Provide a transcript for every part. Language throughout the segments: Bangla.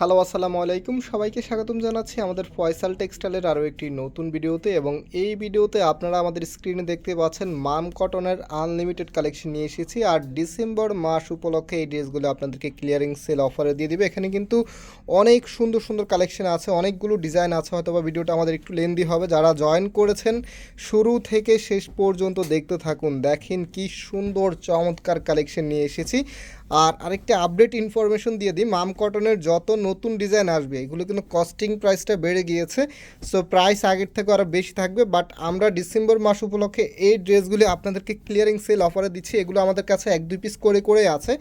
হ্যালো, আসসালামু আলাইকুম। সবাইকে স্বাগতম জানাচ্ছি আমাদের ফয়সাল টেক্সটাইলের আরও একটি নতুন ভিডিওতে এবং এই ভিডিওতে আপনারা আমাদের স্ক্রিনে দেখতে পাচ্ছেন মাম কটনের আনলিমিটেড কালেকশন নিয়ে এসেছি আর ডিসেম্বর মাস উপলক্ষে এই ড্রেসগুলো আপনাদেরকে ক্লিয়ারিং সেল অফারে দিয়ে দিবে। এখানে কিন্তু অনেক সুন্দর সুন্দর কালেকশন আছে, অনেকগুলো ডিজাইন আছে, হয়তো বা ভিডিওটা আমাদের একটু লেন্দি হবে। যারা জয়েন করেছেন, শুরু থেকে শেষ পর্যন্ত দেখতে থাকুন। দেখেন কি সুন্দর চমৎকার কালেকশন নিয়ে এসেছি। আর আরেকটা আপডেট ইনফরমেশন দিয়ে দিই, মাম কটনের যত নতুন ডিজাইন আসবে, এগুলো কিন্তু কস্টিং প্রাইসটা বেড়ে গিয়েছে সো প্রাইস আগের থেকে আরও বেশি থাকবে বাট আমরা ডিসেম্বর মাস উপলক্ষে এই ড্রেসগুলি আপনাদেরকে ক্লিয়ারিং সেল অফারে দিচ্ছি, এগুলো আমাদের কাছে এক দুই পিস করে করে আছে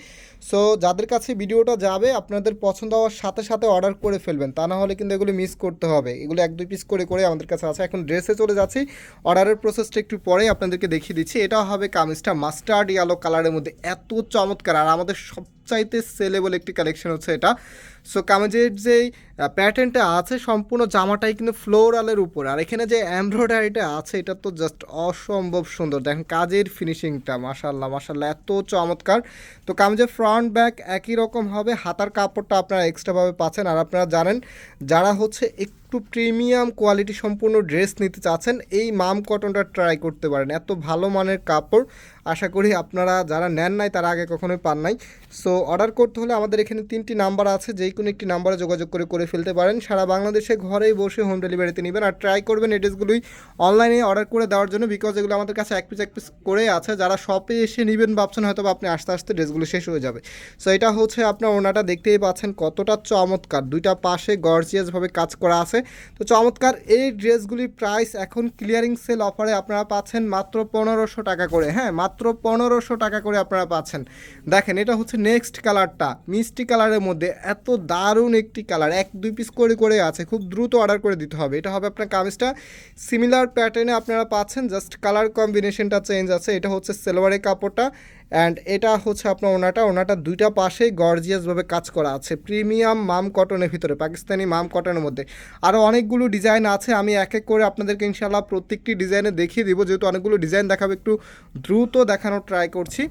সো যাদের কাছে ভিডিওটা যাবে, আপনাদের পছন্দ হওয়ার সাথে সাথে অর্ডার করে ফেলবেন, তা না হলে কিন্তু এগুলো মিস করতে হবে, এগুলো এক দুই পিস করে করে আমাদের কাছে আছে, এখন ড্রেসে চলে যাচ্ছি অর্ডারের প্রসেসটা একটু পরে আপনাদেরকে দেখিয়ে দিচ্ছি, এটা হবে কামিজটা মাস্টার্ড ইয়ালো কালারের মধ্যে, এত চমৎকার, আর আমাদের সব সবচাইতে সেলেবল একটি কালেকশন হচ্ছে এটা। সো কামিজের যেই প্যাটার্নটা আছে, সম্পূর্ণ জামাটাই কিন্তু ফ্লোরালের উপর। আর এখানে যে এমব্রয়ডারিটা আছে, এটা তো জাস্ট অসম্ভব সুন্দর। দেখেন, কাজের ফিনিশিংটা মাশাল্লাহ মাশাল্লাহ এত চমৎকার। তো কামিজের ফ্রন্ট ব্যাক একই রকম হবে। হাতার কাপড়টা আপনারা এক্সট্রাভাবে পাচ্ছেন। আর আপনারা জানেন, যারা হচ্ছে একটু প্রিমিয়াম কোয়ালিটি সম্পূর্ণ ড্রেস নিতে চাচ্ছেন, এই মাম কটনটা ট্রাই করতে পারেন। এত ভালো মানের কাপড়, আশা করি আপনারা যারা নেন নাই, তারা আগে কখনোই পান নাই। সো অর্ডার করতে হলে আমাদের এখানে তিনটি নাম্বার আছে যেই কোনো একটি নাম্বারে যোগাযোগ করে করে ফেলতে পারেন। সারা বাংলাদেশে ঘরেই বসে হোম ডেলিভারিতে নেবেন। আর ট্রাই করবেন এই ড্রেসগুলোই অনলাইনে অর্ডার করে দেওয়ার জন্য বিকজ এগুলো আমাদের কাছে এক পিস এক পিস করে আছে। যারা শপে এসে নেবেন ভাবছেন হয়তো আপনি আস্তে আস্তে ড্রেসগুলো শেষ হয়ে যাবে। সো এটা হচ্ছে আপনার ওনাটা, দেখতেই পাচ্ছেন কতটা চমৎকার। দুইটা পাশে গর্জিয়াসভাবে কাজ করা আছে। তো চমৎকার, এই ড্রেসগুলির প্রাইস এখন ক্লিয়ারিং সেল অফারে আপনারা পাচ্ছেন মাত্র পনেরোশো টাকা করে। হ্যাঁ মাত্র পনেরোশো টাকা করে আপনারা পাচ্ছেন। দেখেন, এটা হচ্ছে নেক্সট কালারটা, মিষ্টি কালারের মধ্যে এত দারুণ একটি কালার, এক, দুই পিস করে করে আছে, খুব দ্রুত অর্ডার করে দিতে হবে। এটা হবে আপনার কামিজটা। সিমিলার প্যাটার্নে আপনারা পাচ্ছেন জাস্ট কালার কম্বিনেশনটা চেঞ্জ আছে। এটা হচ্ছে সেলোয়ারের কাপড়টা অ্যান্ড এটা হচ্ছে আপনার ওনাটা। ওনাটা দুইটা পাশেই গর্জিয়াসভাবে কাজ করা আছে। প্রিমিয়াম মাম কটনের ভিতরে, পাকিস্তানি মাম কটনের মধ্যে। আরও অনেকগুলো ডিজাইন আছে, আমি এক এক করে আপনাদেরকে ইনশাল্লাহ প্রত্যেকটি ডিজাইনে দেখিয়ে দিব। যেহেতু অনেকগুলো ডিজাইন দেখাবো, একটু দ্রুত দেখানোর ট্রাই করছি।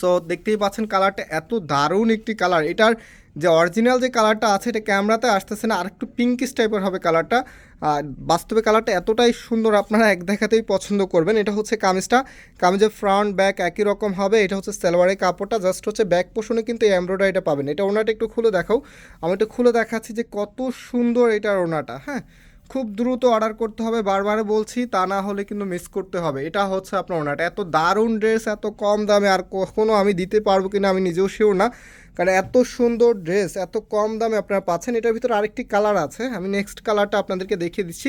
সো দেখতেই পাচ্ছেন কালারটা এত দারুণ একটি কালার এটার যে অরিজিনাল যে কালারটা আছে, এটা ক্যামেরাতে আসতেছে না আর একটু পিঙ্কিশ টাইপের হবে কালারটা আর বাস্তবে কালারটা এতটাই সুন্দর আপনারা এক দেখাতেই পছন্দ করবেন। এটা হচ্ছে কামিজটা। কামিজের ফ্রন্ট ব্যাক একই রকম হবে। এটা হচ্ছে সালোয়ারের কাপড়টা। জাস্ট হচ্ছে ব্যাক পোষণে কিন্তু এমব্রয়ডারিটা পাবেন। এটা ওনাটা একটু খুলে দেখাও। আমি একটু খুলে দেখাচ্ছি যে কত সুন্দর এটার ওনাটা হ্যাঁ? খুব দ্রুত অর্ডার করতে হবে, বারবার বলছি, তা না হলে কিন্তু মিস করতে হবে। এটা হচ্ছে আপনার ওনাটা এত দারুণ ড্রেস এত কম দামে আর কখনো আমি দিতে পারব কিনা আমি নিজেও শিওর না। কারণ এত সুন্দর ড্রেস এত কম দামে আপনারা পাচ্ছেন, এটার ভিতরে আরেকটি কালার আছে। আমি নেক্সট কালারটা আপনাদেরকে দেখিয়ে দিচ্ছি।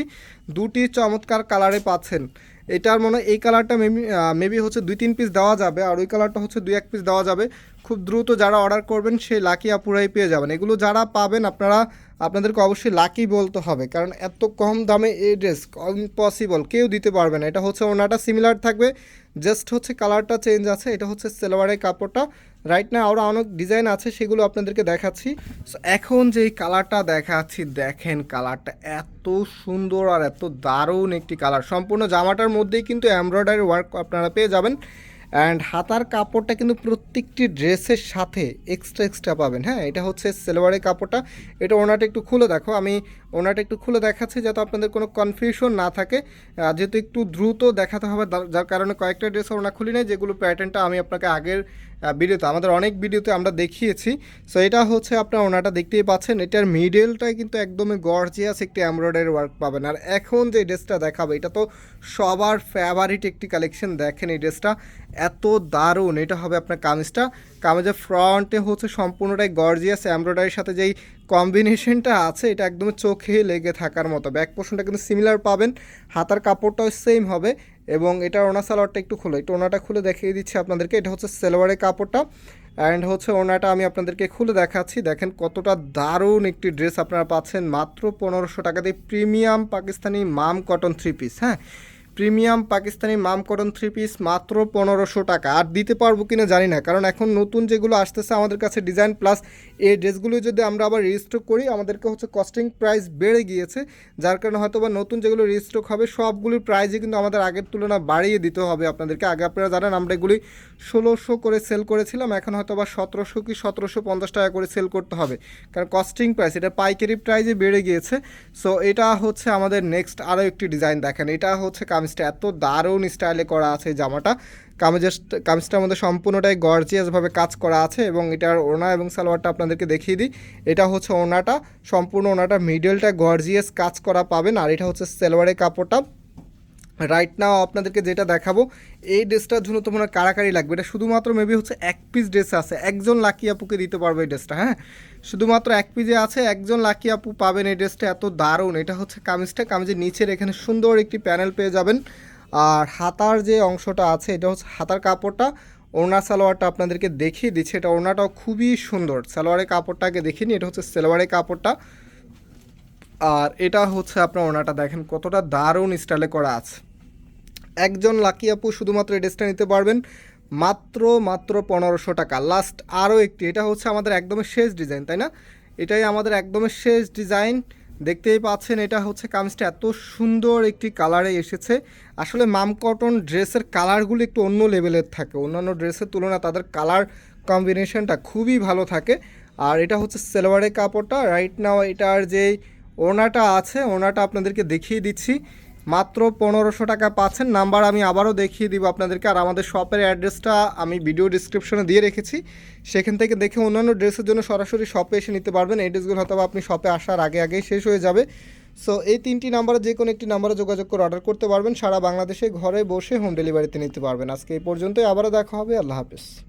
দুটি চমৎকার কালারে পাচ্ছেন। এটার মনে এই কালারটা মেবি মেবি হচ্ছে দুই তিন পিস দেওয়া যাবে, আর ওই কালারটা হচ্ছে দুই এক পিস দেওয়া যাবে। খুব দ্রুত যারা অর্ডার করবেন, সেই লাকি আপুরাই পেয়ে যাবেন। এগুলো যারা পাবেন, আপনারা আপনাদেরকে অবশ্যই লাকি বলতে হবে, কারণ এত কম দামে এই ড্রেস ইম্পসিবল কেউ দিতে পারবে না। এটা হচ্ছে ওনাটা সিমিলার থাকবে জাস্ট হচ্ছে কালারটা চেঞ্জ আছে, এটা হচ্ছে সেলোয়ারের কাপড়টা। রাইট না আরও অনেক ডিজাইন আছে, সেগুলো আপনাদেরকে দেখাচ্ছি। সো এখন যেই কালারটা দেখাচ্ছি, দেখেন কালারটা এত সুন্দর আর এত দারুণ একটি কালার সম্পূর্ণ জামাটার মধ্যেই কিন্তু এমব্রয়ডারি ওয়ার্ক আপনারা পেয়ে যাবেন। অ্যান্ড হাতার কাপড়টা কিন্তু প্রত্যেকটি ড্রেসের সাথে এক্সট্রা এক্সট্রা পাবেন। হ্যাঁ এটা হচ্ছে সেলোয়ারের কাপড়টা। এটা ওনাটা একটু খুলে দেখো। আমি ওনাটা একটু খুলে দেখাচ্ছি যাতে আপনাদের কোনো কনফিউশন না থাকে। যেহেতু একটু দ্রুত দেখাতে হবে যার- কারণে কয়েকটা ড্রেস ওনা খুলি নেই, যেগুলো প্যাটার্নটা আমি আপনাকে আগের ভিডিওতে আমাদের অনেক ভিডিওতে আমরা দেখিয়েছি। সো এটা হচ্ছে আপনার ওনাটা দেখতেই পাচ্ছেন। এটার মিডেলটাই কিন্তু একদমই গর্জিয়াস একটি এমব্রয়ডারি ওয়ার্ক পাবেন। আর এখন যে ড্রেসটা দেখাবো, এটা তো সবার ফেভারিট একটি কালেকশন দেখেন এই ড্রেসটা এত দারুণ। এটা হবে আপনার কামিজটা। কামিজের ফ্রন্টে হচ্ছে সম্পূর্ণটাই গর্জিয়াস এমব্রয়ডারির সাথে যেই কম্বিনেশনটা আছে, এটা একদম চোখে লেগে থাকার মতো। ব্যাক পোর্শনটা কিন্তু সিমিলার পাবেন। হাতার কাপড়টাও সেম হবে। এবং এটা ওনা সালোয়ারটা একটু খুলে, একটু ওনাটা খুলে দেখিয়ে দিচ্ছি আপনাদেরকে। এটা হচ্ছে সেলোয়ারের কাপড়টা অ্যান্ড হচ্ছে ওনাটা আমি আপনাদেরকে খুলে দেখাচ্ছি। দেখেন কতটা দারুণ একটি ড্রেস আপনারা পাচ্ছেন। মাত্র পনেরোশো টাকা দিয়ে প্রিমিয়াম পাকিস্তানি মাম কটন থ্রি পিস হ্যাঁ? প্রিমিয়াম পাকিস্তানি মাম কটন থ্রি পিস মাত্র পনেরোশো টাকা। আর দিতে পারব কিনা জানি না, কারণ এখন নতুন যেগুলো আসতেছে আমাদের কাছে ডিজাইন প্লাস এই ড্রেসগুলো যদি আমরা আবার রিস্টক করি, আমাদেরকে হচ্ছে কস্টিং প্রাইস বেড়ে গিয়েছে, যার কারণে হয়তো বা নতুন যেগুলো রিস্টক হবে, সবগুলির প্রাইসই কিন্তু আমাদের আগের তুলনায় বাড়িয়ে দিতে হবে আপনাদেরকে। আগে আপনারা জানেন আমরা এগুলি ষোলোশো করে সেল করেছিলাম, এখন হয়তো বা সতেরোশো কি সতেরোশো পঞ্চাশ টাকা করে সেল করতে হবে। কারণ কস্টিং প্রাইস এটা পাইকারি প্রাইসে বেড়ে গিয়েছে। সো এটা হচ্ছে আমাদের নেক্সট আরও একটি ডিজাইন দেখেন। এটা হচ্ছে কামিজটা এত দারুণ স্টাইলে করা আছে জামাটা। কামিজের কামিজটার মধ্যে সম্পূর্ণটাই গর্জিয়াসভাবে কাজ করা আছে এবং এটার ওনা এবং সালোয়ারটা আপনাদেরকে দেখিয়ে দিই। এটা হচ্ছে ওনাটা সম্পূর্ণ ওনাটা মিডলটা গর্জিয়াস কাজ করা পাবেন। আর এটা হচ্ছে সালোয়ারের কাপড়টা। রাইট নাও আপনাদেরকে যেটা দেখাবো, এই ড্রেসটার জন্য তো তোমার কারাকারি লাগবে। এটা শুধুমাত্র মেবি হচ্ছে এক পিস ড্রেস আছে। একজন লাকি আপুকে দিতে পারবে এই ড্রেসটা হ্যাঁ? শুধুমাত্র এক পিসে আছে, একজন লাকি আপু পাবেন এই ড্রেসটা, এত দারুণ। এটা হচ্ছে কামিজটা, কামিজের নিচের এখানে সুন্দর একটি প্যানেল পেয়ে যাবেন। আর হাতার যে অংশটা আছে, এটা হচ্ছে হাতার কাপড়টা। ওড়না সালোয়ারটা আপনাদেরকে দেখিয়ে দিচ্ছে। এটা ওড়নাটাও খুবই সুন্দর। সালোয়ারের কাপড়টাকে দেখিনি এটা হচ্ছে সালোয়ারের কাপড়টা। আর এটা হচ্ছে আপনার ওনাটা, দেখেন কতটা দারুণ স্টাইলে করা আছে। একজন লাকি আপু শুধুমাত্র এই ড্রেসটা নিতে পারবেন, মাত্র মাত্র পনেরোশো টাকা। লাস্ট আরও একটি, এটা হচ্ছে আমাদের একদমই শেষ ডিজাইন তাই না? এটাই আমাদের একদমই শেষ ডিজাইন দেখতেই পাচ্ছেন এটা হচ্ছে কামিজটা এত সুন্দর একটি কালারে এসেছে। আসলে মাম কটন ড্রেসের কালারগুলো একটু অন্য লেভেলের থাকে। অন্যান্য ড্রেসের তুলনায় তাদের কালার কম্বিনেশনটা খুবই ভালো থাকে। আর এটা হচ্ছে সেলোয়ারের কাপড়টা। রাইট নাও এটার যেই ওনাটা আছে, ওনাটা আপনাদেরকে দেখিয়ে দিচ্ছি। মাত্র পনেরোশো টাকা পাচ্ছেন। নাম্বার আমি আবারও দেখিয়ে দিব আপনাদেরকে। আর আমাদের শপের অ্যাড্রেসটা আমি ভিডিও ডিসক্রিপশনে দিয়ে রেখেছি। সেখান থেকে দেখে অন্যান্য ড্রেসের জন্য সরাসরি শপে এসে নিতে পারবেন। এই ড্রেসগুলো হয়তো আপনি শপে আসার আগে আগেই শেষ হয়ে যাবে। সো এই তিনটি নাম্বারে যে কোনো একটি নাম্বারে যোগাযোগ করে অর্ডার করতে পারবেন। সারা বাংলাদেশে ঘরে বসে হোম ডেলিভারিতে নিতে পারবেন। আজকে এই পর্যন্তই। আবারও দেখা হবে। আল্লাহ হাফেজ।